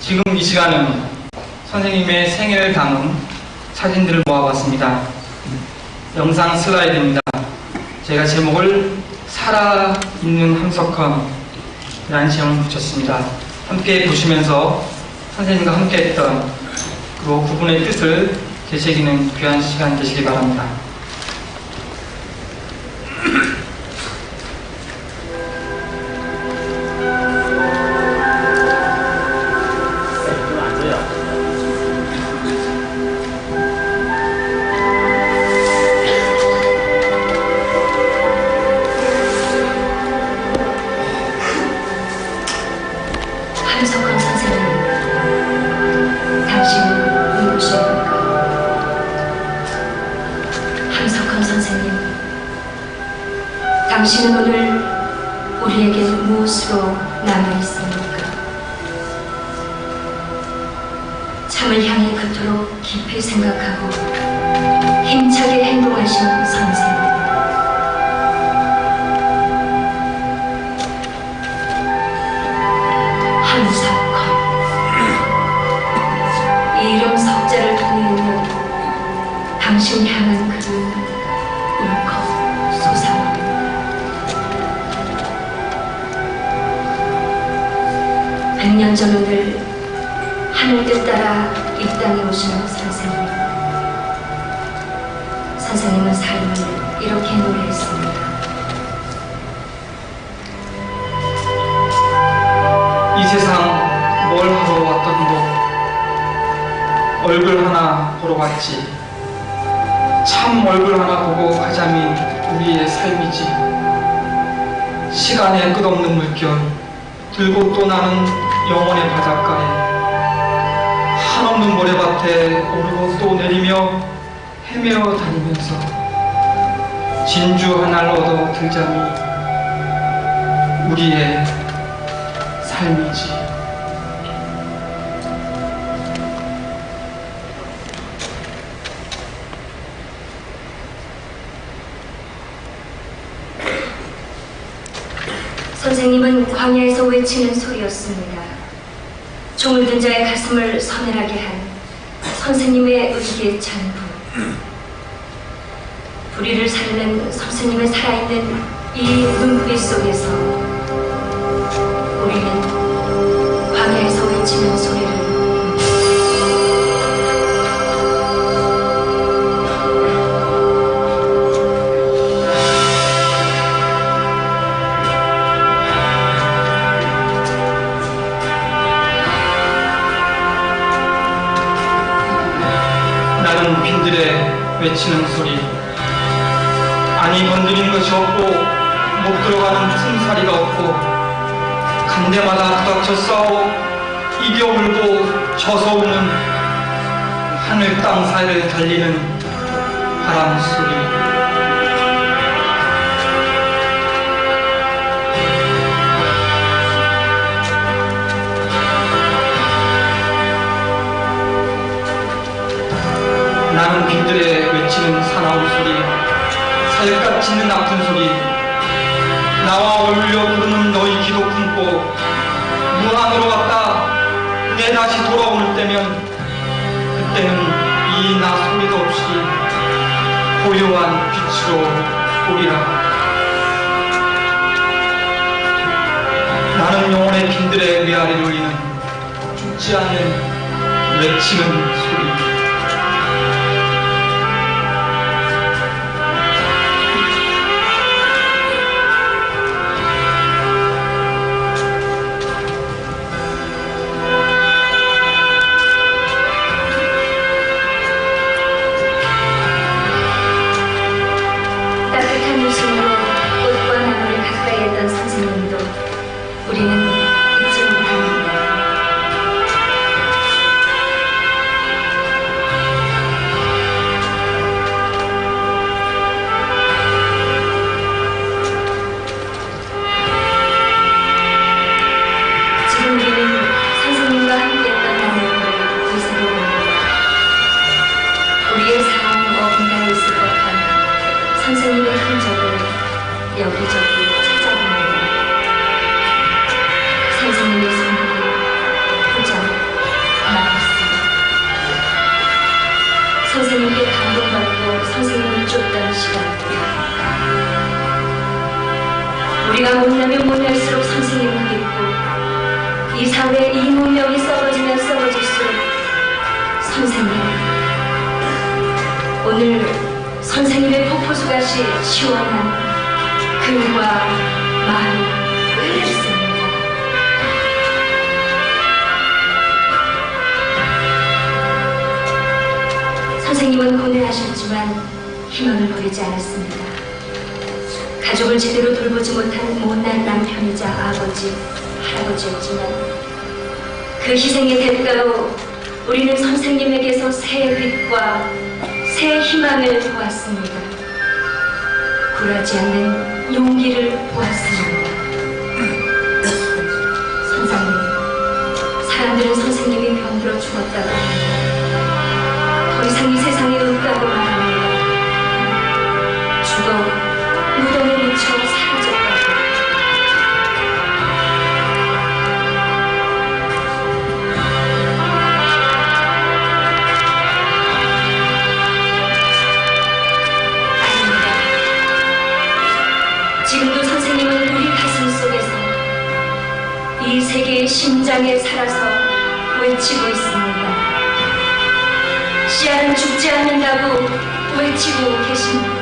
지금 이 시간은 선생님의 생애를 담은 사진들을 모아봤습니다. 영상 슬라이드입니다. 제가 제목을 살아있는 함석헌이라는 제목을 붙였습니다. 함께 보시면서 선생님과 함께 했던 그 그분의 뜻을 되새기는 귀한 시간 되시기 바랍니다. 당신은 오늘 우리에게 무엇으로 남아있습니까? 참을 향해 그토록 깊이 생각하고 힘차게 행동하신 선생님. 백년 전 오늘 하늘 뜻 따라 이 땅에 오신 선생님. 선생님은 삶을 이렇게 노래했습니다. 이 세상 뭘 하러 왔던 것 얼굴 하나 보러 왔지. 참 얼굴 하나 보고 가자미 우리의 삶이지. 시간의 끝없는 물결 들고 또 나는 영원의 바닷가에 한없는 모래밭에 오르고 또 내리며 헤매어 다니면서 진주 하나를 얻어 들자미 우리의 삶이지. 선생님은 광야에서 외치는 소리였습니다. 종을 든 자의 가슴을 서늘하게 한 선생님의 의기의 찬부. 불의를 살리는 선생님의 살아있는 이 눈빛 속에서 빈들에 외치는 소리. 아니 건드린 것이 없고 못 들어가는 틈사리가 없고 간대마다 부닥쳐 싸워 이겨 울고 져서 우는 하늘 땅 사이를 달리는 바람 소리. 외치는 사나운 소리, 살갗 짖는 아픈 소리, 나와 어울려 부르는 너희 기도 품고 무한으로 왔다 내 다시 돌아오는 때면 그때는 이 나 소리도 없이 고요한 빛으로 오리라. 나는 영혼의 빈들의 메아리를 울리는 죽지 않는 외치는 소리. 우리는 잊지 못합니다. 지금 우리는 선생님과 함께했던 날을 되새겨봅니다. 우리의 삶 어딘가에 있을 법한 선생님의 흔적을 여기저기 우리가 못나면 못날수록 선생님은 믿고 이 사회에 이 문명이 썩어지면 썩어질수록 선생님 오늘 선생님의 폭포수같이 시원한 글과 말을 읽습니다. 선생님은 고뇌하셨지만 희망을 버리지 않았습니다. 가족을 제대로 돌보지 못한 못난 남편이자 아버지, 할아버지였지만 그 희생의 대가로 우리는 선생님에게서 새 빛과 새 희망을 보았습니다. 굴하지 않는 용기를 보았습니다. 심장에 살아서 외치고 있습니다. 씨알은 죽지 않는다고 외치고 계십니다.